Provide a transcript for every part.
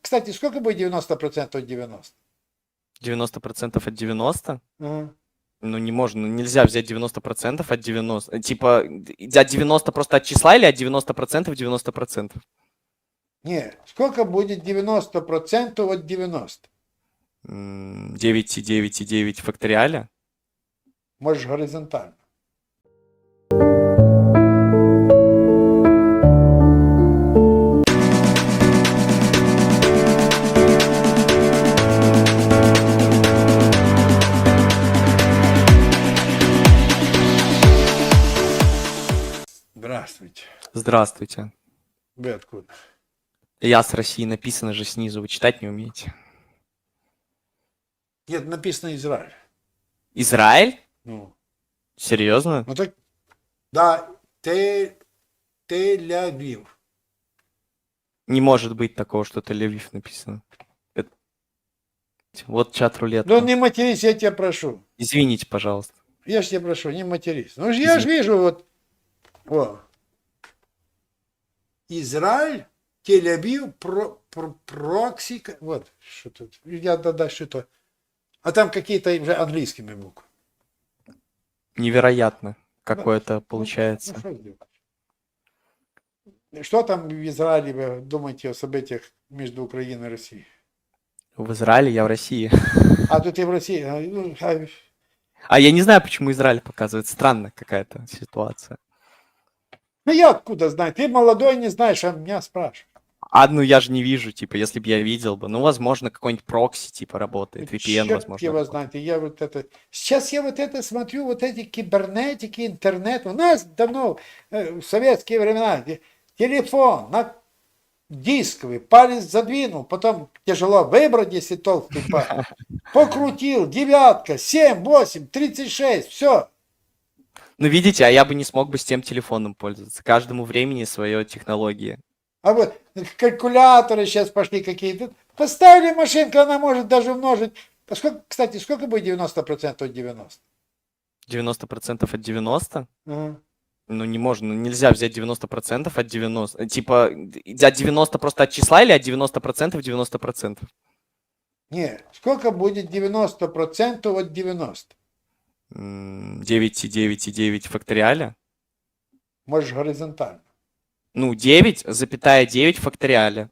Кстати, сколько будет 90% от 90? 90% от 90? Ага. Ну, не можно, ну, нельзя взять 90% от 90. э, Типа, от 90 просто от числа или от 90% 90%? Не, сколько будет 90% от 90? М, 9 и 9 и 9 в факториале? Можешь горизонтально. Здравствуйте. Здравствуйте. Вы откуда? Я с России, написано же снизу, вы читать не умеете. Нет, написано Израиль. Израиль? Ну, Серьезно? ну так, да, Те- Тель-Авив. Не может быть такого, что Тель-Авив написано. Это- Вот чат рулетка. Ну не матерись, я тебя прошу. Извините, пожалуйста. Я ж тебя прошу, не матерись. Ну ж я же вижу вот. О. Израиль, Тель-Авив, про, про, прокси. Вот, что тут. Я тогда что-то. А там какие-то уже английскими буквами. Невероятно, какое это Ну, получается. что сделать? Что там в Израиле вы думаете о событиях между Украиной и Россией? В Израиле, я в России. А тут и в России. а, ну, а, А я не знаю, почему Израиль показывает. Странная какая-то ситуация. Ну я откуда знаю? Ты молодой, не знаешь, а меня спрашиваешь. А, ну я же не вижу, типа, если бы я видел бы. Ну, возможно, какой-нибудь прокси, типа, работает. VPN, Черт возможно. его знает. Я вот это... Сейчас я вот это смотрю, вот эти кибернетики, интернет. У нас давно, э, в советские времена, где телефон на дисковый, палец задвинул, потом тяжело выбрать, если толстый палец. Покрутил, девятка, семь, восемь, тридцать шесть, все. Ну, видите, а я бы не смог бы с тем телефоном пользоваться. Каждому времени свое технологии. А вот калькуляторы сейчас пошли какие-то. Поставили машинку, она может даже умножить. А сколько, кстати, сколько будет 90% от 90? 90% от 90? Ага. Ну, не можно, ну, нельзя взять 90% от 90. э, Типа, от 90 просто от числа или от 90% 90%? Не, сколько будет 90% от 90? М, 9 и 9 и 9 в факториале? Можешь горизонтально. Ну, 9, запятая 9 в факториале.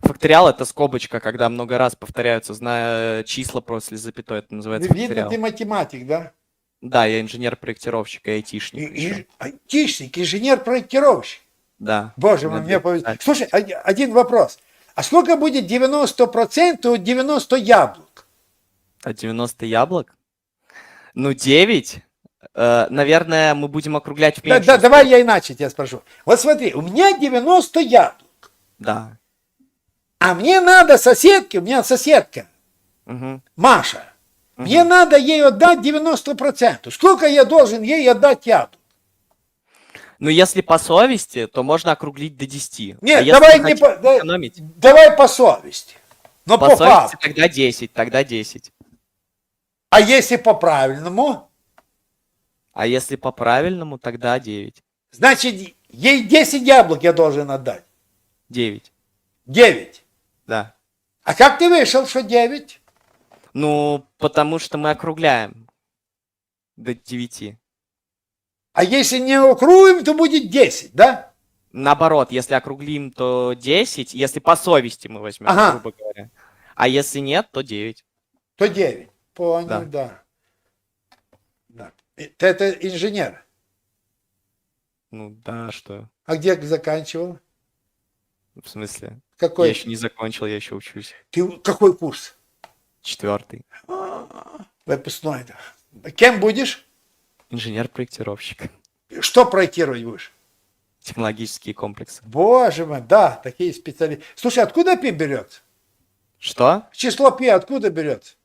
Факториал это скобочка, когда много раз повторяются, зная числа после запятой, это называется Видно, факториал. ты математик, да? Да, я инженер-проектировщик и И- айтишник. и- ещё. Айтишник, инженер-проектировщик. Да. Боже мой, мне повезло. Слушай, од- один вопрос. А сколько будет 90% от 90 яблок? От 90 яблок? Ну, 9. Э, наверное, мы будем округлять в Да, меньшую да, давай я иначе тебя спрошу. Вот смотри, у меня 90 яблок, Да. а мне надо соседке, у меня соседка, Мгм. Маша, мне надо ей отдать 90%. Сколько я должен ей отдать яблок? Ну, если по совести, то можно округлить до 10. Нет, А давай не по- экономить, Давай по совести. Но по по, совести факту. тогда 10, тогда 10. А если по правильному, А если по правильному, тогда 9. значит, ей 10 яблок я должен отдать. 9. 9. Да. А как ты вышел, что 9? Ну, потому что мы округляем до 9. А если не округлим, то будет 10, да? Наоборот, если округлим, то 10. Если по совести мы возьмем, Ага. грубо говоря. А если нет, то 9. То 9. Понял, Да. да. да. Ты это инженер. Ну, да, что? А где заканчивал? В смысле? Какой? Я еще не закончил, я еще учусь. Ты какой курс? Четвертый. Выпускной, да. Кем будешь? Инженер-проектировщик. Что проектировать будешь? Технологические комплексы. Боже мой, да, такие специалисты. Слушай, откуда пи берется? Что? Число пи откуда берется?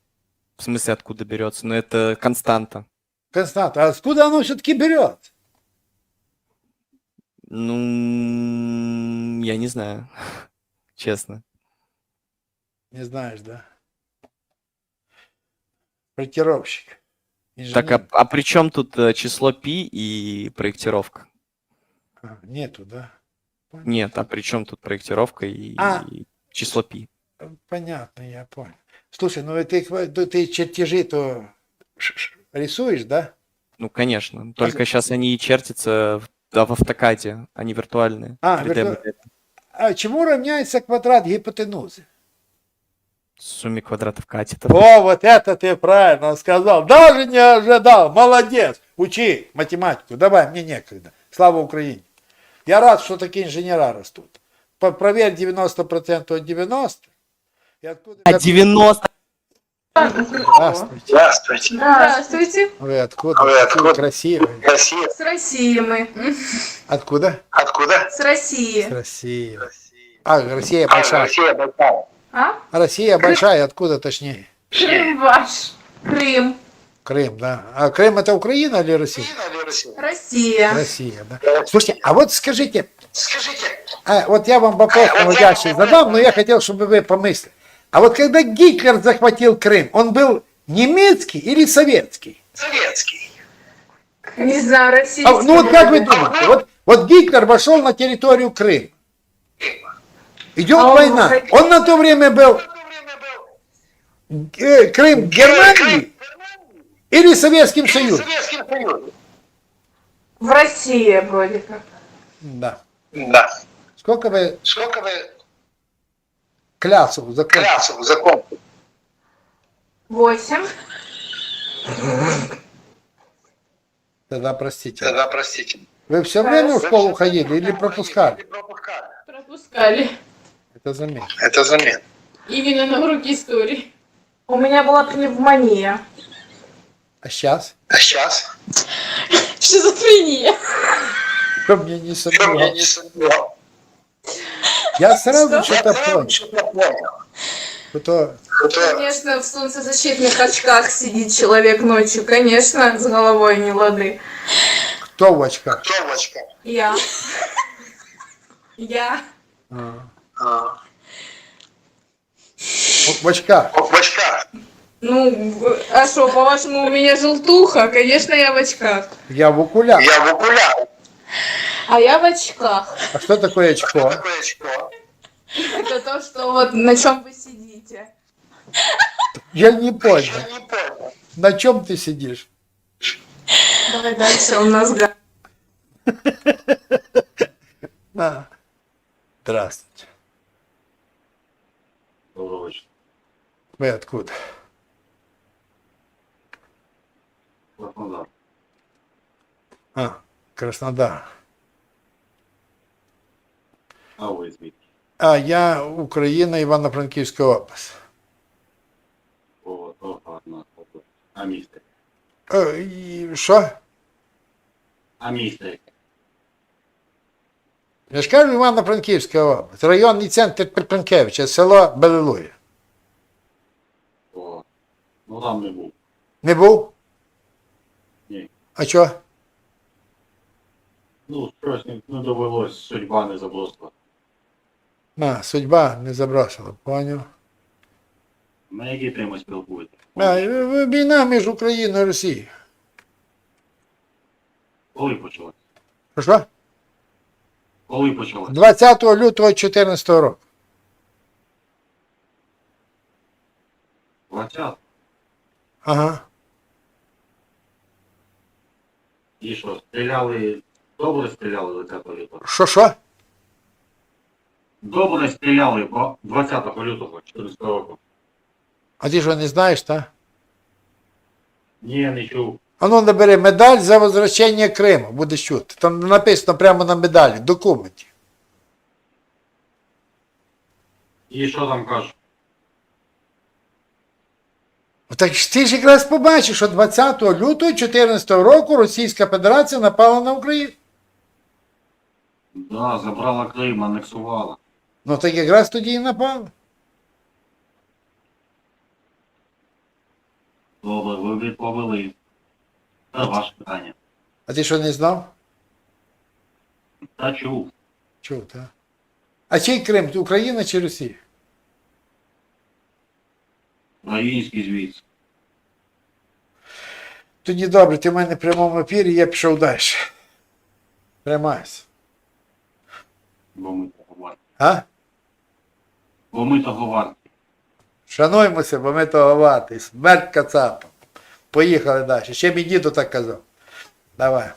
В смысле, откуда берется? Ну, это константа. Константа, а откуда оно все-таки берется? Ну, я не знаю. Честно. Не знаешь, да? Проектировщик. Так, а, Инженер. а при чем тут э, число пи и проектировка? А, нету, да? Нет, а при чем тут проектировка и, А. и число пи? Понятно, я понял. Слушай, ну ты, ты, ты чертежи то ш- ш- рисуешь, да? Ну, конечно. Только сейчас они и чертятся да, в автокаде, они виртуальные. А, 3D вирту-. А чему равняется квадрат гипотенузы? Сумме квадратов катетов. О, вот это ты правильно сказал. Даже не ожидал. Молодец. Учи математику. Давай, мне некогда. Слава Украине. Я рад, что такие инженера растут. Проверь 90% от 90. И откуда... А 90 Здравствуйте. Здравствуйте. Здравствуйте. Вы откуда? Вы откуда? Красивые. Россия. С России мы. Откуда? Откуда? С России. Россия. А, Россия А, большая. Россия большая. А? Россия большая, откуда точнее? Крым ваш. Крым. Крым, да. А Крым это Украина или Россия? Украина или Россия? Россия. Россия, да. Слушайте, а вот скажите, Скажите, а, вот я вам вопрос А, наводящий задам, но я хотел, чтобы вы помыслили. А вот когда Гитлер захватил Крым, он был немецкий или советский? советский. Не знаю, российский. А, ну вот как вы думаете, вот, вот Гитлер вошел на территорию Крыма. Идет А он война. выходил- Он на то время был В то время был э, Крым Германии или Советским Крым Союзом? Советским Союзом. В России вроде как. Да. Да. Сколько вы Сколько вы клятву закончили? клятву закон? Восемь. Тогда простите. Тогда простите. Вы все время в школу ходили или пропускали? Пропускали? Пропускали. Это заметно. Это замена. Именно на уроке истории. У меня была пневмония. А сейчас? А сейчас? Шизофрения. Чтоб мне не сомневался. Я сразу Что? что-то понял. Это Конечно, в солнцезащитных очках сидит человек ночью. Конечно, с головой не лады. кто в очках? девочка. Я. Я. А. А, В очках. В очках. Ну, в- а что, по-вашему, у меня желтуха? Конечно, я в очках. Я в окулярах. Я в окулярах. А я в очках. А что такое очко? Это то, что вот на чем вы сидите. Я не понял. На чем ты сидишь? Давай дальше, у нас га- А. Здравствуйте. Вы откуда? А, Краснодар. А ви звідки? А, я Україна, Івано-Франківська область. О, то гарно. А місто? Е, і Що? А місто яке? Я ж кажу Івано-Франківська область. Районний центр Припенкевича, село Белилуя. О, ну там не був. Не був? Ні. А що? Ну, щось не, не довелось, судьба не заблокла. А, судьба не забросила, поняв. На якій теми спілкуєте? А, війна між Україною і Росією. Коли почалось? Що? Коли почалось? 20 лютого 2014 року. 20? Ага. І що, стріляли, добре стріляли 20 лютого? Що що? Добре стріляли 20 лютого 14 року. А ти що не знаєш, так? Ні, не чув. А ну набери медаль за возвращення Криму, будеш чути. Там написано прямо на медалі, в документі. І що там кажуть? Так ж ти ж якраз побачиш, що 20 лютого 2014 року Російська Федерація напала на Україну. Да, забрала Крим, анексувала. Ну так якраз тоді і напала. Добре, ви відповіли. Це ваше питання. А ти що не знав? Та чув. Чув, так? А чий Крим? Україна чи Росія? Український звідси. Тоді добре, ти в мене в прямому ефірі, я пішов далі. Тримайся. Бо ми того варті. А? Бо ми того варті. Шануймося, бо ми того варті. Смерть кацапам. Поїхали далі. Ще мій діду так казав. Давай.